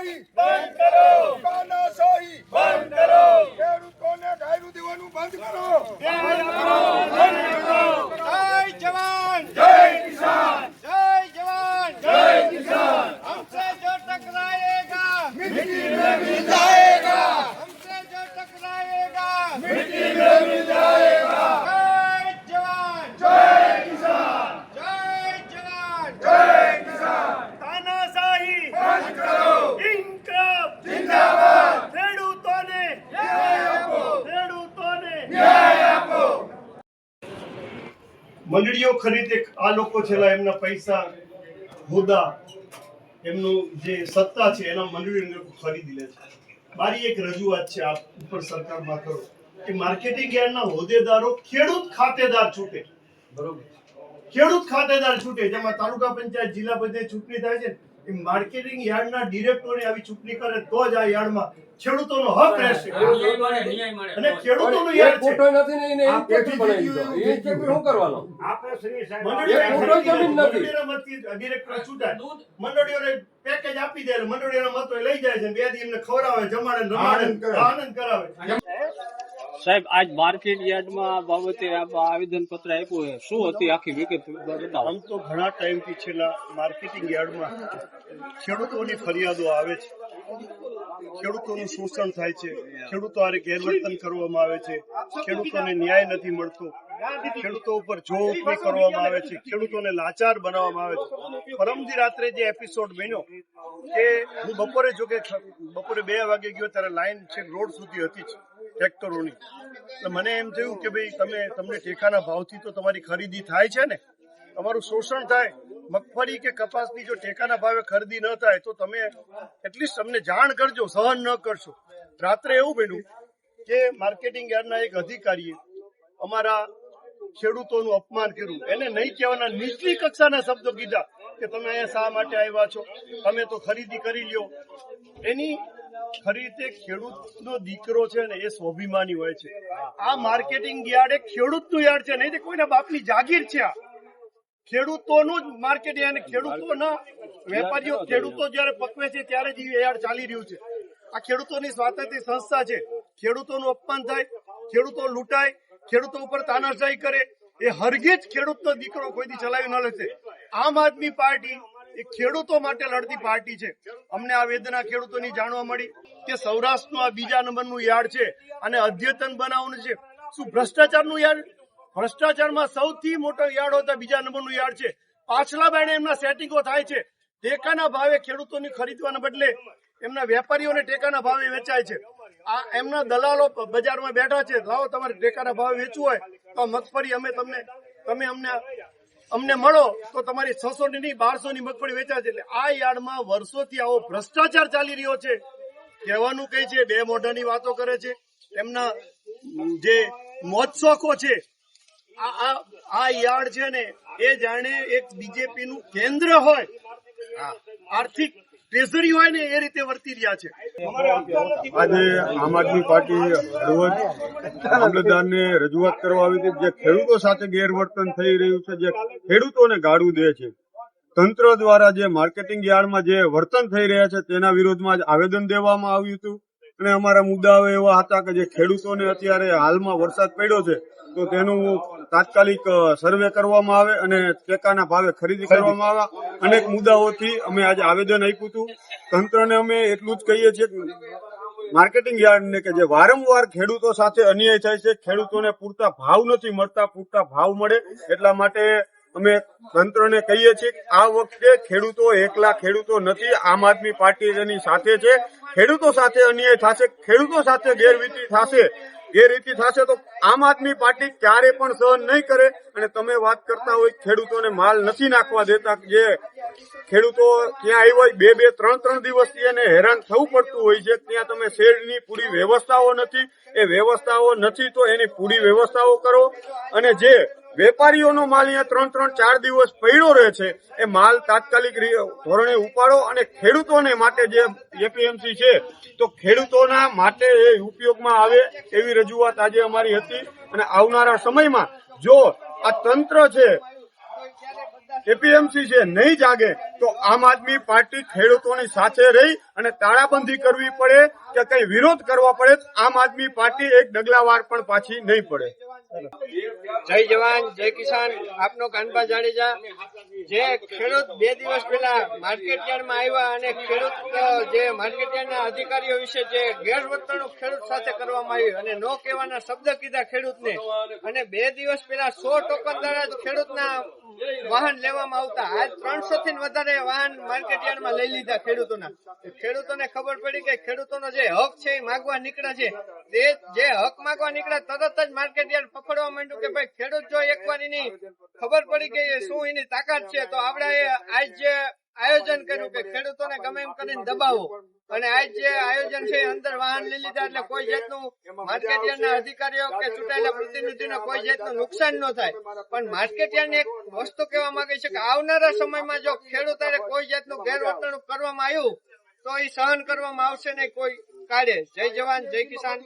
તાનાશાહી બંધ કરો મંડળીઓ ખરીદે આ લોકો છેલ્લા એમના પૈસા હોદ્દા એમનું જે સત્તા છે એના મંડળીઓ ખરીદી લે છે. મારી એક રજૂઆત છે આપ ઉપર સરકારમાં કરો કે માર્કેટિંગ યાર્ડના હોદ્દેદારો ખેડૂત ખાતેદાર છૂટે. બરોબર. ખેડૂત ખાતેદાર છૂટે જેમાં તાલુકા પંચાયત જિલ્લા પંચાયત ચૂંટણી થાય છે એ માર્કેટિંગ યાર્ડના ડિરેક્ટરે આવી ચૂંટણી કરે તો જ આ યાર્ડમાં ખેડૂતોનો હક રહેશે. અને ખેડૂતોનું યાર્ડ છે. ફોટો નથી ને એને એક પેટી બનાવી દીધો. એ કે શું કરવાનો? મંડળીઓએ એક ફોટો જમીન નથી. મંડળીઓના મતથી ડિરેક્ટર છૂટા. મંડળીઓને પેકેજ આપી દે મંડળીઓના મતો લઈ જાય છે બે દી એમને ખવડાવે જમાડે રમાડે આનંદ કરે. આનંદ કરાવે. સાહેબ, આજ માર્કેટ યાર્ડમાં આ બાબતે આવેદન પત્ર આપ્યું છે. શું હતી આખી વિગત બતાવો. આમ તો ઘણા ટાઈમથી છેલ્લા માર્કેટિંગ યાર્ડમાં ખેડૂતોની ફરિયાદો આવે છે. ખેડૂતોનું શોષણ થાય છે. ખેડૂતો હારે ગેરવર્તન કરવામાં આવે છે. ખેડૂતોને ન્યાય નથી મળતો. ખેડૂતો ઉપર જો ઉપરી કરવામાં આવે છે. ખેડૂતોને લાચાર બનાવવામાં આવે છે. પરમદી રાત્રે જે એપિસોડ બન્યો કે હું બપોરે જો કે બપોરે બે વાગે ગયો ત્યારે લાઈન છે રોડ સુધી હતી જ. ટ્રેક્ટરોની એટલે મને એમ થયું કે ભાઈ તમે, તમને ટેકાના ભાવથી તો તમારી ખરીદી થાય છે ને? તમારું શોષણ થાય. મગફળી કે કપાસની જો ટેકાના ભાવે ખરીદી ન થાય, તો તમે એટલીસ્ટ તમને જાણ કરજો, સહન ન કરશો. રાત્રે એવું બન્યું કે માર્કેટિંગ યાર્ડના એક અધિકારીએ અમારા ખેડૂતોનું અપમાન કર્યું. એને નહીં કહેવાના, નીચલી કક્ષાના શબ્દો કીધા કે તમે અહીંયા શા માટે આવ્યા છો? તમે તો ખરીદી કરી લ્યો. એની ખરીદે ખેડૂતનો દીકરો છે ને એ સ્વાભિમાની હોય છે. આ માર્કેટિંગ યાર્ડ એક ખેડૂતનું યાર્ડ છે નહીં કોઈના બાપની જાગીર છે આ. ખેડૂતોનું જ માર્કેટ અને ખેડૂતોના વેપારીઓ ખેડૂતો જયારે પકવે છે ત્યારે જ એ યાર્ડ ચાલી રહ્યું છે. આ ખેડૂતોની સ્વાતંત્ર્ય સંસ્થા છે. ખેડૂતોનું અપમાન થાય ખેડૂતો લૂંટાય ખેડૂતો ઉપર તાનાશાહી કરે. એ હરગીજ ખેડૂતનો દીકરો કોઈથી ચલાવી ન લેશે. આમ આદમી પાર્ટી એ ખેડૂતો માટે લડતી પાર્ટી છે. અમને આ વેદના ખેડૂતોની જાણવા મળી કે સૌરાષ્ટ્રનું આ બીજા નંબરનું યાર્ડ છે અને અદ્યતન બનાવવાનું છે. શું ભ્રષ્ટાચારનું યાર્ડ? ભ્રષ્ટાચારમાં સૌથી મોટો યાર્ડ હોતા બીજા નંબરનું યાર્ડ છે. પાછલા બાયણે એમના સેટિંગો થાય છે. ટેકાના ભાવે ખેડૂતોની ખરીદવાના બદલે એમના વેપારીઓને ટેકાના ભાવે વેચાય છે. આ એમના દલાલો બજારમાં બેઠા છે. લાવો તમારે ટેકાના ભાવે વેચવું હોય તો મગફળી અમે તમને, તમે અમને અમને મળો તો તમારી છસો ની નહીં બારસો ની મગફળી વેચાશે એટલે આ યાર્ડમાં વર્ષોથી આવો ભ્રષ્ટાચાર ચાલી રહ્યો છે. કહેવાનું કઈ છે બે મોઢાની વાતો કરે છે. એમના જે મોજશોખો છે આ આ આ યાર્ડ છે ને એ જાણે એક બીજેપી નું કેન્દ્ર હોય. આર્થિક ટ્રેઝરી હોય ને એ રીતે વર્તી રહ્યા છે. આજે આમ આદમી પાર્ટી મામલતદારને રજૂઆત કરવા આવી હતી જે ખેડૂતો સાથે ગેરવર્તન થઈ રહ્યું છે જે ખેડૂતોને ગાળું દે છે. તંત્ર દ્વારા જે માર્કેટિંગ યાર્ડમાં જે વર્તન થઈ રહ્યા છે તેના વિરોધમાં જ આવેદન દેવામાં આવ્યું હતું. અને અમારા મુદ્દાઓ એવા હતા કે જે ખેડૂતોને અત્યારે હાલમાં વરસાદ પડ્યો છે તો તેનું તાત્કાલિક સર્વે કરવામાં આવે અને ટેકાના ભાવે ખરીદી કરવામાં આવે. અનેક મુદ્દાઓથી અમે આજે આવેદન આપ્યું હતું. તંત્રને અમે એટલું જ કહીએ છીએ માર્કેટિંગ યાર્ડને કે જે વારંવાર ખેડૂતો સાથે અન્યાય થાય છે ખેડૂતોને પૂરતા ભાવ નથી મળતા પૂરતા ભાવ મળે એટલા માટે અમે તંત્રને કહીએ છીએ આ વખતે ખેડૂતો એકલા ખેડૂતો નથી આમ આદમી પાર્ટી તેની સાથે છે. ખેડૂતો સાથે અન્યાય થશે ખેડૂતો સાથે ગેરરીતિ થશે. ગેરરીતિ થશે તો આમ આદમી પાર્ટી ક્યારે પણ સહન નહીં કરે અને તમે વાત કરતા હોય ખેડૂતોને માલ નથી નાખવા દેતા જે ખેડૂતો ત્યાં આવ્યા હોય, બે બે, ત્રણ ત્રણ દિવસથી એને હેરાન થવું પડતું હોય છે. ત્યાં તમે શેડની પૂરી વ્યવસ્થાઓ નથી. એ વ્યવસ્થાઓ નથી તો એની પૂરી વ્યવસ્થાઓ કરો. અને જે વેપારીઓનો માલ અહીંયા ત્રણ ત્રણ, ચાર દિવસ પડ્યો રહે છે. એ માલ તાત્કાલિક ધોરણે ઉપાડો અને ખેડૂતોને માટે જે એપીએમસી છે, તો ખેડૂતોના માટે એ ઉપયોગમાં આવે એવી રજૂઆત આજે અમારી હતી. અને આવનારા સમયમાં જો આ તંત્ર છે એપીએમસી છે, નહીં જાગે, તો આમ આદમી પાર્ટી ખેડૂતોની સાથે રહી અને તાળાબંધી કરવી પડે કે કઈ વિરોધ કરવા પડે આમ આદમી પાર્ટી એક ડગલાવાર પણ પાછી નહીં પડે. જય જવાન, જય કિસાન. આપનો કાનબા જાડેજા. જે ખેડૂત બે દિવસ પહેલા માર્કેટ યાર્ડમાં આવ્યા અને ખેડૂત જે માર્કેટ યાર્ડના અધિકારીઓ વિશે જે ગેરવર્તણૂક ખેડૂત સાથે કરવામાં આવી અને નો કહેવાના શબ્દ કીધા ખેડૂતને. અને બે દિવસ પહેલા સો ટોકન દ્વારા જ ખેડૂતના વાહન લેવામાં આવતા. આજ ત્રણસો થી વધારે વાહન માર્કેટ યાર્ડમાં લઈ લીધા ખેડૂતોના. ખેડૂતોને ખબર પડી કે ખેડૂતોનો જે હક છે એ માગવા નીકળ્યા છે. તે જે હક માગવા નીકળ્યા તરત જ માર્કેટ યાર્ડ પકડવા માંડ્યું કે ભાઈ ખેડૂત જો એકવાર એની ખબર પડી કે શું એની તાકાત છે, તો આપણે આજ જે આયોજન કર્યું કે ખેડૂતોને ગમે એમ કરીને દબાવો. અને આજ જે આયોજન છે અંદર વાહન લઈ લીધા એટલે કોઈ જાતનું માર્કેટ યાર્ડના અધિકારીઓ કે ચૂંટાયેલા પ્રતિનિધિને કોઈ જાતનું નુકસાન ન થાય. પણ માર્કેટ યાર્ડની એક વસ્તુ કહેવા માંગે છે કે આવનારા સમયમાં જો ખેડૂતોને કોઈ જાતનું ગેરવર્તણૂક કરવામાં આવ્યું તો એ સહન કરવામાં આવશે નહીં કોઈ કાઢે જય જવાન જય કિસાન.